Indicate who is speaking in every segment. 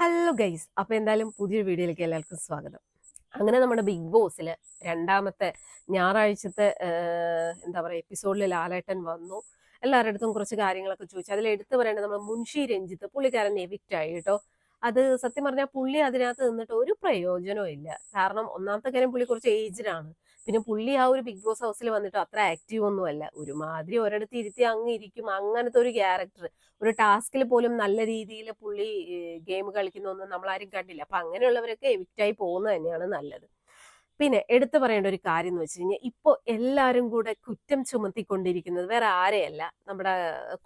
Speaker 1: Hello guys അപ്പോൾ എന്തായാലും പുതിയൊരു വീഡിയോയിലേക്ക് എല്ലാവർക്കും സ്വാഗതം. അങ്ങനെ നമ്മുടെ ബിഗ് ബോസിൽ രണ്ടാമത്തെ ഞായറാഴ്ചത്തെ എന്താ പറയുക എപ്പിസോഡിൽ ലാലേട്ടൻ വന്നു. എല്ലാവരുടെ അടുത്തും കുറച്ച് കാര്യങ്ങളൊക്കെ ചോദിച്ചു. അതിൽ എടുത്തു പറയേണ്ടത് നമ്മൾ മുൻഷി രഞ്ജിത്ത് പുള്ളിക്കാരൻ എവിക്റ്റ് ആയി കേട്ടോ. അത് സത്യം പറഞ്ഞാൽ പുള്ളി അതിനകത്ത് നിന്നിട്ട് ഒരു പ്രയോജനവും ഇല്ല. കാരണം ഒന്നാമത്തെ കാര്യം പുള്ളി കുറച്ച് ഏജ്ഡ് ആണ്. പിന്നെ പുള്ളി ആ ഒരു ബിഗ് ബോസ് ഹൗസിൽ വന്നിട്ട് അത്ര ആക്റ്റീവ് ഒന്നും അല്ല ഒരുമാതിരി ഒരിടത്ത് ഇരുത്തി അങ്ങ് ഇരിക്കും. അങ്ങനത്തെ ഒരു ക്യാരക്ടർ ഒരു ടാസ്കിൽ പോലും നല്ല രീതിയിൽ പുള്ളി ഗെയിം കളിക്കുന്നൊന്നും നമ്മളാരും കണ്ടില്ല. അപ്പൊ അങ്ങനെയുള്ളവരൊക്കെ എവിക്റ്റായി പോകുന്നത് തന്നെയാണ് നല്ലത്. പിന്നെ എടുത്തു പറയേണ്ട ഒരു കാര്യം എന്ന് വെച്ച് കഴിഞ്ഞാൽ ഇപ്പോൾ എല്ലാവരും കൂടെ കുറ്റം ചുമത്തിക്കൊണ്ടിരിക്കുന്നത് വേറെ ആരെയല്ല. നമ്മുടെ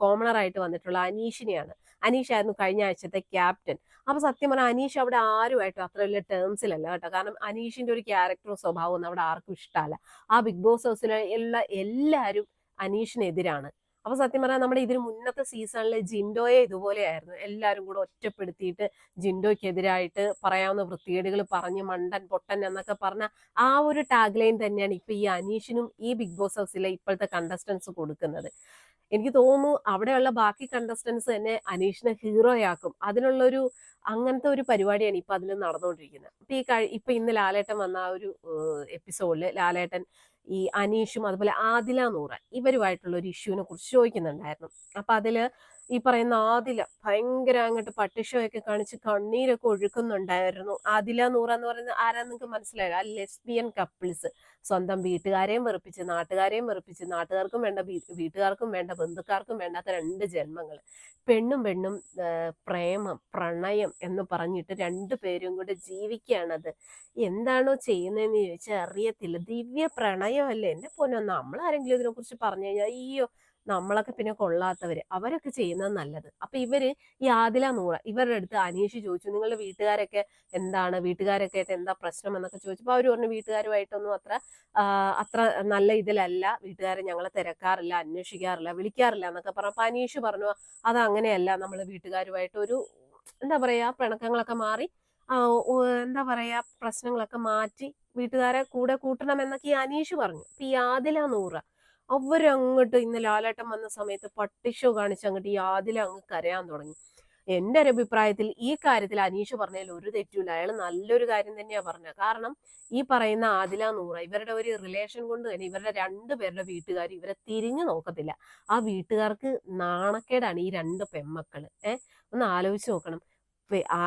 Speaker 1: കോമണറായിട്ട് വന്നിട്ടുള്ള അനീഷിനെയാണ്. അനീഷ് ആയിരുന്നു കഴിഞ്ഞ ആഴ്ചത്തെ ക്യാപ്റ്റൻ. അപ്പൊ സത്യം പറഞ്ഞാൽ അനീഷ് അവിടെ ആരുമായിട്ടും അത്ര വലിയ ടേംസിലല്ല കേട്ടോ. കാരണം അനീഷിന്റെ ഒരു ക്യാരക്ടറും സ്വഭാവവും അവിടെ ആർക്കും ഇഷ്ടമല്ല ആ ബിഗ് ബോസ് ഹൗസിലെ എല്ലാ എല്ലാവരും അനീഷിനെതിരാണ്. അപ്പൊ സത്യം പറഞ്ഞാൽ നമ്മുടെ ഇതിന് മുന്നത്തെ സീസണിൽ ജിൻഡോയെ ഇതുപോലെയായിരുന്നു. എല്ലാവരും കൂടെ ഒറ്റപ്പെടുത്തിയിട്ട് ജിൻഡോയ്ക്കെതിരായിട്ട് പറയാവുന്ന വൃത്തികേടുകൾ പറഞ്ഞ് മണ്ടൻ പൊട്ടൻ എന്നൊക്കെ പറഞ്ഞ ആ ഒരു ടാഗ് ലൈൻ തന്നെയാണ് ഇപ്പൊ ഈ അനീഷിനും ഈ ബിഗ് ബോസ് ഹൗസിലെ ഇപ്പോഴത്തെ കണ്ടസ്റ്റൻസ് കൊടുക്കുന്നത്. എനിക്ക് തോന്നുന്നു അവിടെയുള്ള ബാക്കി കണ്ടസ്റ്റൻസ് തന്നെ അനീഷിനെ ഹീറോയാക്കും അതിനുള്ളൊരു അങ്ങനത്തെ ഒരു പരിപാടിയാണ് ഇപ്പൊ അതിൽ നടന്നുകൊണ്ടിരിക്കുന്നത് ഇപ്പൊ ഈ ഇപ്പൊ ഇന്ന് ലാലേട്ടൻ വന്ന ആ ഒരു എപ്പിസോഡിൽ ലാലേട്ടൻ ഈ അനീഷും അതുപോലെ ആദില നൂറ ഇവരുമായിട്ടുള്ള ഒരു ഇഷ്യൂവിനെ കുറിച്ച് ചോദിക്കുന്നുണ്ടായിരുന്നു. അപ്പൊ അതിൽ ഈ പറയുന്ന ആദില ഭയങ്കര അങ്ങോട്ട് പട്ടിഷമൊക്കെ കാണിച്ച് കണ്ണീരൊക്കെ ഒഴുക്കുന്നുണ്ടായിരുന്നു. ആദില നൂറ എന്ന് പറയുന്നത് ആരാ നിങ്ങൾക്ക് മനസ്സിലായോ? ആ ലെസ്ബിയൻ കപ്പിൾസ്. സ്വന്തം വീട്ടുകാരെയും വെറുപ്പിച്ച് നാട്ടുകാരെയും വെറുപ്പിച്ച് നാട്ടുകാർക്കും വേണ്ട വീട്ടുകാർക്കും വേണ്ട ബന്ധുക്കാർക്കും വേണ്ടാത്ത രണ്ട് ജന്മങ്ങൾ പെണ്ണും പെണ്ണും പ്രേമം പ്രണയം എന്ന് പറഞ്ഞിട്ട് രണ്ടു പേരും കൂടെ ജീവിക്കുകയാണത്. എന്താണോ ചെയ്യുന്നതെന്ന് ചോദിച്ചാൽ അറിയത്തില്ല. ദിവ്യ പ്രണയമല്ലേ എന്റെ പൊന്നോ നമ്മൾ ആരെങ്കിലും ഇതിനെ കുറിച്ച് പറഞ്ഞു കഴിഞ്ഞാൽ അയ്യോ നമ്മളൊക്കെ പിന്നെ കൊള്ളാത്തവര്. അവരൊക്കെ ചെയ്യുന്നത് നല്ലത്. അപ്പൊ ഇവർ ഈ ആദില നൂറ ഇവരുടെ അടുത്ത് അനീഷ് ചോദിച്ചു നിങ്ങളുടെ വീട്ടുകാരൊക്കെ എന്താണ്? വീട്ടുകാരൊക്കെ ആയിട്ട് എന്താ പ്രശ്നം? എന്നൊക്കെ ചോദിച്ചപ്പോൾ അവർ പറഞ്ഞു വീട്ടുകാരുമായിട്ടൊന്നും അത്ര അത്ര നല്ല ഇതിലല്ല. വീട്ടുകാരെ ഞങ്ങളെ തിരക്കാറില്ല അന്വേഷിക്കാറില്ല വിളിക്കാറില്ല എന്നൊക്കെ പറഞ്ഞപ്പോൾ അനീഷ് പറഞ്ഞു അത് അങ്ങനെയല്ല. നമ്മൾ വീട്ടുകാരുമായിട്ട് ഒരു എന്താ പറയാ പിണക്കങ്ങളൊക്കെ മാറി എന്താ പറയാ പ്രശ്നങ്ങളൊക്കെ മാറ്റി വീട്ടുകാരെ കൂടെ കൂട്ടണം എന്നൊക്കെ ഈ അനീഷ് പറഞ്ഞു. അപ്പൊ ഈ ആദില നൂറ അവരങ്ങോട്ട് ഇന്ന് ലാലാട്ടം വന്ന സമയത്ത് പട്ടിഷോ കാണിച്ച് അങ്ങോട്ട് യാതിൽ അങ്ങ് കരയാൻ തുടങ്ങി. എന്റെ ഒരു അഭിപ്രായത്തിൽ ഈ കാര്യത്തിൽ അനീഷ് പറഞ്ഞതിൽ ഒരു തെറ്റുമില്ല. അയാൾ നല്ലൊരു കാര്യം തന്നെയാണ് പറഞ്ഞത്. കാരണം ഈ പറയുന്ന ആദില നൂറ ഇവരുടെ ഒരു റിലേഷൻ കൊണ്ട് തന്നെ ഇവരുടെ രണ്ടുപേരുടെ വീട്ടുകാർ ഇവരെ തിരിഞ്ഞു നോക്കത്തില്ല. ആ വീട്ടുകാർക്ക് നാണക്കേടാണ് ഈ രണ്ട് പെമ്മക്കൾ. ഏഹ്? ഒന്ന് ആലോചിച്ച് നോക്കണം. ആ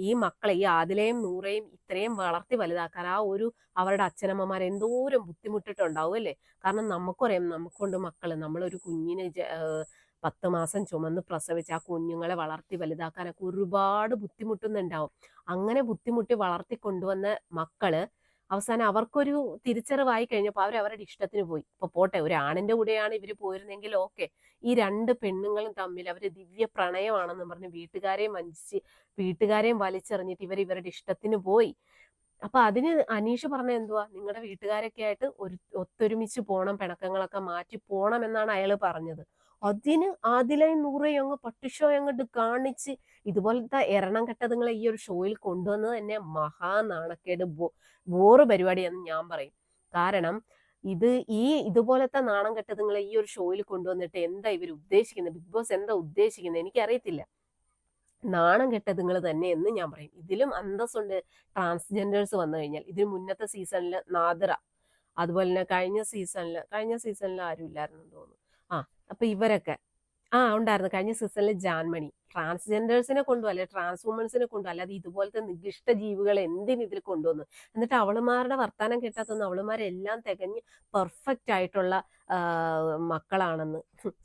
Speaker 1: ഈ മക്കളെ ഈ ആദിലയും നൂറേയും ഇത്രയും വളർത്തി വലുതാക്കാൻ ആ ഒരു അവരുടെ അച്ഛനമ്മമാർ എന്തോരം ബുദ്ധിമുട്ടിട്ടുണ്ടാവും അല്ലേ? കാരണം നമുക്കറിയാം നമുക്കുണ്ട് മക്കൾ നമ്മളൊരു കുഞ്ഞിനെ പത്ത് മാസം ചുമന്ന് പ്രസവിച്ച് ആ കുഞ്ഞുങ്ങളെ വളർത്തി വലുതാക്കാനൊക്കെ ഒരുപാട് ബുദ്ധിമുട്ടുന്നുണ്ടാവും. അങ്ങനെ ബുദ്ധിമുട്ടി വളർത്തി കൊണ്ടുവന്ന മക്കൾ അവസാനം അവർക്കൊരു തിരിച്ചറിവായി കഴിഞ്ഞപ്പോൾ അവർ അവരുടെ ഇഷ്ടത്തിന് പോയി. ഇപ്പൊ പോട്ടെ ഒരു ആണിന്റെ കൂടെയാണ് ഇവർ പോയിരുന്നെങ്കിൽ ഓക്കെ. ഈ രണ്ട് പെണ്ണുങ്ങളും തമ്മിൽ അവർ ദിവ്യ പ്രണയമാണെന്ന് പറഞ്ഞ് വീട്ടുകാരെയും വഞ്ചിച്ച് വീട്ടുകാരെയും വലിച്ചെറിഞ്ഞിട്ട് ഇവർ ഇവരുടെ ഇഷ്ടത്തിന് പോയി. അപ്പൊ അതിന് അനീഷ് പറഞ്ഞ എന്തുവാ? നിങ്ങളുടെ വീട്ടുകാരൊക്കെ ആയിട്ട് ഒരു ഒത്തൊരുമിച്ച് പോണം പിണക്കങ്ങളൊക്കെ മാറ്റി പോണം എന്നാണ് അയാൾ പറഞ്ഞത്. അതിന് ആദിലെ നൂറെ അങ്ങ് പട്ടിഷോ അങ്ങോട്ട് കാണിച്ച് ഇതുപോലത്തെ എരണം കെട്ടതുങ്ങളെ ഈ ഒരു ഷോയിൽ കൊണ്ടുവന്നത് തന്നെ മഹാനാണക്കേട് ബോ ബോറ് ഞാൻ പറയും. കാരണം ഇത് ഈ ഇതുപോലത്തെ നാണം കെട്ടതുങ്ങളെ ഈ ഒരു ഷോയിൽ കൊണ്ടുവന്നിട്ട് എന്താ ഇവർ ഉദ്ദേശിക്കുന്നത് ബിഗ് ബോസ് എന്താ ഉദ്ദേശിക്കുന്നത് എനിക്കറിയത്തില്ല. നാണം കെട്ടതുങ്ങൾ തന്നെ എന്ന് ഞാൻ പറയും. ഇതിലും അന്തസ്സുണ്ട് ട്രാൻസ്ജെൻഡേഴ്സ് വന്നു കഴിഞ്ഞാൽ. ഇതിന് മുന്നത്തെ സീസണിൽ നാദറ. അതുപോലെ തന്നെ കഴിഞ്ഞ സീസണിൽ കഴിഞ്ഞ സീസണിൽ ആരും ഇല്ലായിരുന്നു തോന്നുന്നു. ആ അപ്പൊ ഇവരൊക്കെ. ആ ഉണ്ടായിരുന്നു. കഴിഞ്ഞ സീസണിൽ ജാൻമണി. ട്രാൻസ്ജെൻഡേഴ്സിനെ കൊണ്ടു അല്ലെ ട്രാൻസ് വുമൻസിനെ കൊണ്ടു അല്ലാതെ ഇതുപോലത്തെ നികിഷ്ട ജീവികൾ എന്തിന് ഇതിൽ കൊണ്ടുവന്നു? എന്നിട്ട് അവളുമാരുടെ വർത്താനം കേട്ടാത്തൊന്നും അവളുമാരെല്ലാം തികഞ്ഞ് പെർഫെക്റ്റ് ആയിട്ടുള്ള മക്കളാണെന്ന്.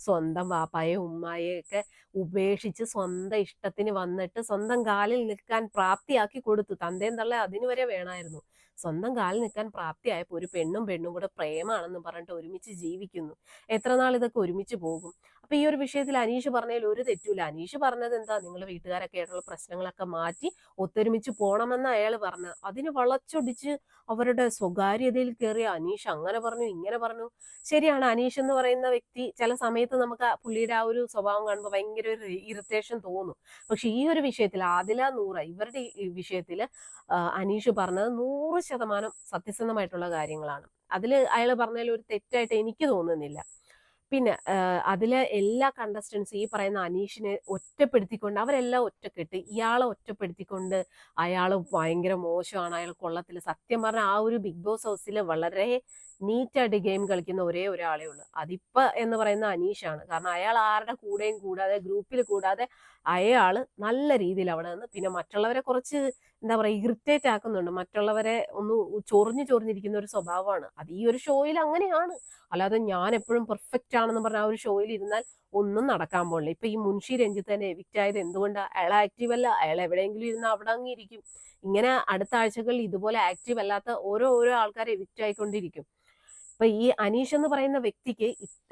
Speaker 1: സ്വന്തം വാപ്പായെ ഉമ്മായെ ഒക്കെ ഉപേക്ഷിച്ച് സ്വന്തം ഇഷ്ടത്തിന് വന്നിട്ട് സ്വന്തം കാലിൽ നിൽക്കാൻ പ്രാപ്തിയാക്കി കൊടുത്തു. തന്തേം തള്ള അതിനു വരെ വേണമായിരുന്നു. സ്വന്തം കാലിൽ നിൽക്കാൻ പ്രാപ്തിയായപ്പോൾ ഒരു പെണ്ണും പെണ്ണും കൂടെ പ്രേമാണെന്ന് പറഞ്ഞിട്ട് ഒരുമിച്ച് ജീവിക്കുന്നു. എത്ര നാൾ ഇതൊക്കെ ഒരുമിച്ച് പോകും? അപ്പൊ ഈ ഒരു വിഷയത്തിൽ അനീഷ് പറഞ്ഞതിൽ ഒരു തെറ്റുമില്ല. അനീഷ് പറഞ്ഞത് എന്താ? നിങ്ങൾ വീട്ടുകാരൊക്കെ ആയിട്ടുള്ള പ്രശ്നങ്ങളൊക്കെ മാറ്റി ഒത്തൊരുമിച്ച് പോണമെന്ന് അയാൾ പറഞ്ഞത്. അതിന് വളച്ചൊടിച്ച് അവരുടെ സ്വകാര്യതയിൽ കയറിയ അനീഷ് അങ്ങനെ പറഞ്ഞു ഇങ്ങനെ പറഞ്ഞു. ശരിയാണ് അനീഷ് എന്ന് പറയുന്ന വ്യക്തി ചില സമയത്ത് നമുക്ക് പുള്ളിയുടെ ആ ഒരു സ്വഭാവം കാണുമ്പോൾ ഭയങ്കര ഒരു ഇറിറ്റേഷൻ തോന്നും. പക്ഷെ ഈ ഒരു വിഷയത്തിൽ ആദില നൂറ ഇവരുടെ വിഷയത്തിൽ അനീഷ് പറഞ്ഞത് നൂറ് ശതമാനം സത്യസന്ധമായിട്ടുള്ള കാര്യങ്ങളാണ്. അതിൽ അയാൾ പറഞ്ഞതിൽ ഒരു തെറ്റായിട്ട് എനിക്ക് തോന്നുന്നില്ല. പിന്നെ അതിലെ എല്ലാ കണ്ടസ്റ്റൻസും ഈ പറയുന്ന അനീഷിനെ ഒറ്റപ്പെടുത്തിക്കൊണ്ട് അവരെല്ലാം ഒറ്റക്കെട്ട്. ഇയാളെ ഒറ്റപ്പെടുത്തിക്കൊണ്ട് അയാൾ ഭയങ്കര മോശമാണ്. അയാൾ കൊള്ളത്തില്ല. സത്യം പറഞ്ഞാൽ ആ ഒരു ബിഗ് ബോസ് ഹൗസിൽ വളരെ നീറ്റായിട്ട് ഗെയിം കളിക്കുന്ന ഒരേ ഒരാളേ ഉള്ളൂ. അതിപ്പ എന്ന് പറയുന്ന അനീഷാണ്. കാരണം അയാൾ ആരുടെ കൂടെയും കൂടാതെ ഗ്രൂപ്പിൽ കൂടാതെ അയാൾ നല്ല രീതിയിൽ അവിടെ നിന്ന് പിന്നെ മറ്റുള്ളവരെ കുറച്ച് എന്താ പറയുക ഇറിറ്റേറ്റ് ആക്കുന്നുണ്ട്. മറ്റുള്ളവരെ ഒന്ന് ചൊറിഞ്ഞു ചൊറിഞ്ഞിരിക്കുന്ന ഒരു സ്വഭാവമാണ്. അത് ഈ ഒരു ഷോയിൽ അങ്ങനെയാണ്. അല്ലാതെ ഞാൻ എപ്പോഴും പെർഫെക്റ്റ് ആണെന്ന് പറഞ്ഞ ആ ഒരു ഷോയിൽ ഇരുന്നാൽ ഒന്നും നടക്കാൻ പോകില്ല ഇപ്പൊ ഈ മുൻഷി രഞ്ജിത്ത് തന്നെ എവിക്റ്റ് ആയത് എന്തുകൊണ്ടാണ് അയാൾ ആക്റ്റീവ് അല്ല? അയാൾ എവിടെയെങ്കിലും ഇരുന്ന് അവിടെ അങ്ങിരിക്കും ഇങ്ങനെ അടുത്ത ആഴ്ചകളിൽ ഇതുപോലെ ആക്റ്റീവ് അല്ലാത്ത ഓരോ ഓരോ ആൾക്കാർ എവിക്റ്റ് ആയിക്കൊണ്ടിരിക്കും. അപ്പൊ ഈ അനീഷ് എന്ന് പറയുന്ന വ്യക്തിക്ക്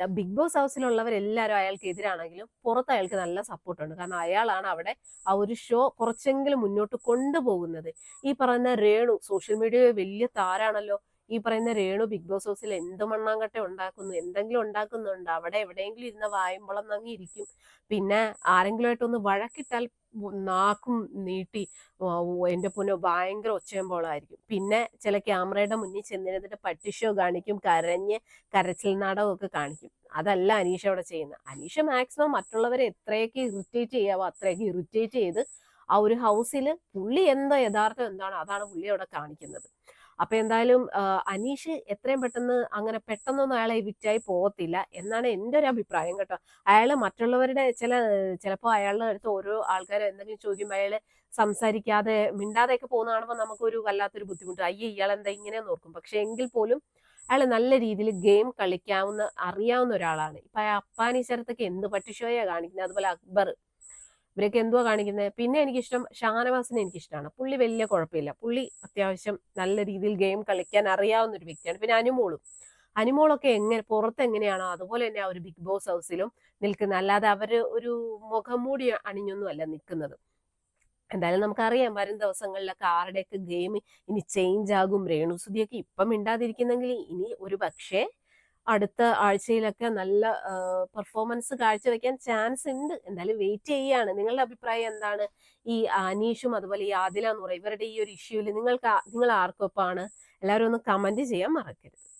Speaker 1: ബിഗ് ബോസ് ഹൗസിലുള്ളവരെല്ലാവരും അയാൾക്ക് എതിരാണെങ്കിലും പുറത്ത് അയാൾക്ക് നല്ല സപ്പോർട്ട് ഉണ്ട് കാരണം അയാളാണ് അവിടെ ആ ഒരു ഷോ കുറച്ചെങ്കിലും മുന്നോട്ട് കൊണ്ടുപോകുന്നത്. ഈ പറയുന്ന രേണു സോഷ്യൽ മീഡിയ വലിയ താരാണല്ലോ. ഈ പറയുന്ന രേണു ബിഗ് ബോസ് ഹൗസിൽ എന്ത് മണ്ണാങ്കട്ട ഉണ്ടാക്കുന്നു എന്തെങ്കിലും ഉണ്ടാക്കുന്നുണ്ട്? അവിടെ എവിടെയെങ്കിലും ഇരുന്ന വായുമ്പോളം നങ്ങി ഇരിക്കും. പിന്നെ ആരെങ്കിലും ആയിട്ടൊന്ന് വഴക്കിട്ടാൽ നാക്കും നീട്ടി എന്റെ പുന ഭയങ്കര ഒച്ചയമ്പോളായിരിക്കും. പിന്നെ ചില ക്യാമറയുടെ മുന്നിൽ ചെന്നിരുന്നിട്ട് പട്ടിഷോ കാണിക്കും കരഞ്ഞ് കരച്ചിൽ നാടകമൊക്കെ കാണിക്കും. അതല്ല അനീഷ അവിടെ ചെയ്യുന്നത്. അനീഷ മാക്സിമം മറ്റുള്ളവരെ എത്രയൊക്കെ ഇറിറ്റേറ്റ് ചെയ്യാവോ അത്രയൊക്കെ ഇറിറ്റേറ്റ് ചെയ്ത് ആ ഒരു ഹൗസിൽ പുള്ളി എന്താ യഥാർത്ഥം എന്താണ്? അതാണ് പുള്ളി അവിടെ കാണിക്കുന്നത്. അപ്പൊ എന്തായാലും അനീഷ് എത്രയും പെട്ടെന്ന് അങ്ങനെ പെട്ടെന്നൊന്നും അയാളെ വിറ്റായി പോകത്തില്ല എന്നാണ് എന്റെ ഒരു അഭിപ്രായം കേട്ടോ. അയാൾ മറ്റുള്ളവരുടെ ചില ചിലപ്പോൾ അയാളുടെ അടുത്ത് ഓരോ ആൾക്കാർ എന്തെങ്കിലും ചോദിക്കുമ്പോൾ അയാൾ സംസാരിക്കാതെ മിണ്ടാതെയൊക്കെ പോകുന്ന കാണുമ്പോൾ നമുക്കൊരു വല്ലാത്തൊരു ബുദ്ധിമുട്ട്. അയ്യേ ഇയാൾ എന്താ ഇങ്ങനെ നോക്കും പക്ഷെ എങ്കിൽ പോലും അയാൾ നല്ല രീതിയിൽ ഗെയിം കളിക്കാവുന്ന അറിയാവുന്ന ഒരാളാണ്. ഇപ്പൊ അപ്പാനീശ്വരത്തൊക്കെ എന്ത് പട്ടിഷോയാ കാണിക്കുന്നത് അതുപോലെ അക്ബർ. ഇവരൊക്കെ എന്തുവാ കാണിക്കുന്നത് പിന്നെ എനിക്കിഷ്ടം ഷാനവാസിനെ എനിക്കിഷ്ടമാണ് പുള്ളി വലിയ കുഴപ്പമില്ല. പുള്ളി അത്യാവശ്യം നല്ല രീതിയിൽ ഗെയിം കളിക്കാൻ അറിയാവുന്ന ഒരു വ്യക്തിയാണ്. പിന്നെ അനുമോളും. അനുമോളൊക്കെ എങ്ങനെ പുറത്ത് എങ്ങനെയാണോ അതുപോലെ തന്നെ ആ ഒരു ബിഗ് ബോസ് ഹൗസിലും നിൽക്കുന്നത് അല്ലാതെ അവർ ഒരു മുഖംമൂടി മൂടി അണിഞ്ഞൊന്നുമല്ല നിൽക്കുന്നത്. എന്തായാലും നമുക്കറിയാം വരും ദിവസങ്ങളിലൊക്കെ ആരുടെയൊക്കെ ഗെയിം ഇനി ചേഞ്ച് ആകും. രേണു രേണുസുതിയൊക്കെ ഇപ്പം മിണ്ടാതിരിക്കുന്നെങ്കിൽ ഇനി ഒരു പക്ഷേ അടുത്ത ആഴ്ചയിലൊക്കെ നല്ല പെർഫോമൻസ് കാഴ്ചവെക്കാൻ ചാൻസ് ഉണ്ട്. എന്തായാലും വെയിറ്റ് ചെയ്യാണ്. നിങ്ങളുടെ അഭിപ്രായം എന്താണ്? ഈ അനീഷും അതുപോലെ ഈ ആദില എന്ന് പറയും ഇവരുടെ ഈ ഒരു ഇഷ്യൂവിൽ നിങ്ങൾക്ക് നിങ്ങൾ ആർക്കൊപ്പമാണ് എല്ലാവരും ഒന്ന് കമന്റ് ചെയ്യാൻ മറക്കരുത്.